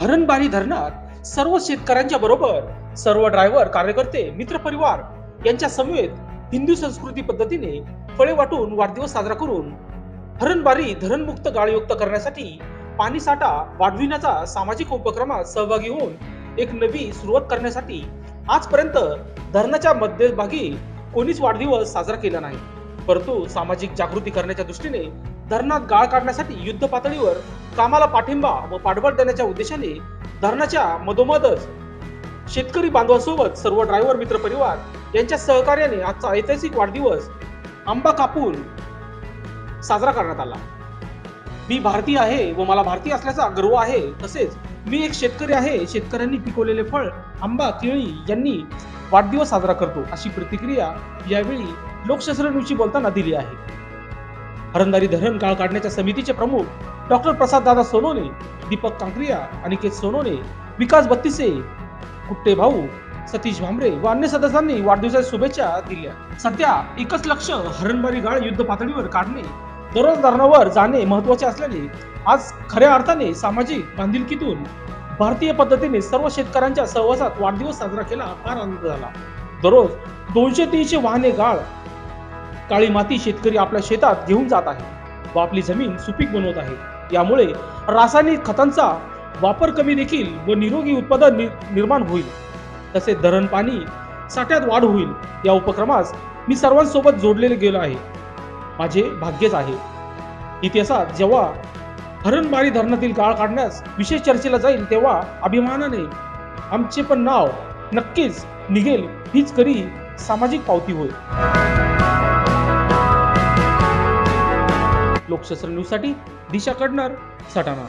हरणबारी धरणात सर्व शेतकऱ्यांच्या बरोबर सर्व ड्रायव्हर कार्यकर्ते मित्रपरिवार यांच्या समवेत हिंदू संस्कृती पद्धतीने फळे वाटून वाढदिवस साजरा करून हरणबारी धरणमुक्त गाळयुक्त करण्यासाठी पाणी साठा वाढविण्याचा सामाजिक उपक्रमात सहभागी होऊन एक नवी सुरुवात करण्यासाठी आजपर्यंत धरणाच्या मध्यभागी कोणीच वाढदिवस साजरा केला नाही. परंतु सामाजिक जागृती करण्याच्या दृष्टीने धरणात गाळ काढण्यासाठी युद्ध पातळीवर कामाला पाठिंबा व पाठबळ देण्याच्या उद्देशाने धरणाच्या मधोमधच शेतकरी बांधवांसोबत सर्व ड्रायव्हर मित्र परिवार यांच्या सहकार्याने आजचा ऐतिहासिक वाढदिवस आंबा कापून साजरा करण्यात आला. मी भारतीय आहे व मला भारतीय असल्याचा गर्व आहे. तसेच मी एक शेतकरी आहे. शेतकऱ्यांनी पिकवलेले फळ आंबा केळी यांनी वाढदिवस साजरा करतो अशी प्रतिक्रिया यावेळी लोकशास्त्र बोलताना दिली आहे. हरणदारी धरण गाळ काढण्याच्या समितीचे प्रमुख डॉक्टर प्रसाद दादा सोनोने दीपक कांक्रिया अनिकेत सोनोने विकास बत्तीसे कुट्टे भाऊ सतीश भांबरे व अन्य सदस्यांनी वाढदिवसाच्या शुभेच्छा दिल्या. सध्या एकच लक्ष हरणबारी गाळ युद्ध पातळीवर काढणे दररोज धरणावर जाणे महत्त्वाचे असल्याने आज खऱ्या अर्थाने सामाजिक बांधिलकीतून भारतीय पद्धतीने सर्व शेतकऱ्यांच्या सहवासात वाढदिवस साजरा केला फार आनंद झाला. दररोज दोनशे तीनशे वाहने गाळ काळी माती शेतकरी आपल्या शेतात घेऊन जात आहे. व आपली जमीन सुपीक बनवत आहे. यामुळे रासायनिक खतांचा वापर कमी देखील व निरोगी उत्पादन नि- निर्माण होईल. तसेच धरण पाणी साठ्यात वाढ होईल. या उपक्रमास मी सर्वांसोबत जोडलेले गेलो आहे. माझे भाग्यच आहे. इतिहासात जेव्हा हरणबारी धरणातील गाळ काढण्यास विशेष चर्चेला जाईल तेव्हा अभिमानाने आमचे पण नाव नक्कीच निघेल हीच करी सामाजिक पावती होईल लोकशास्त्र न्यूजसाठी दिशा कडणार सटाणा.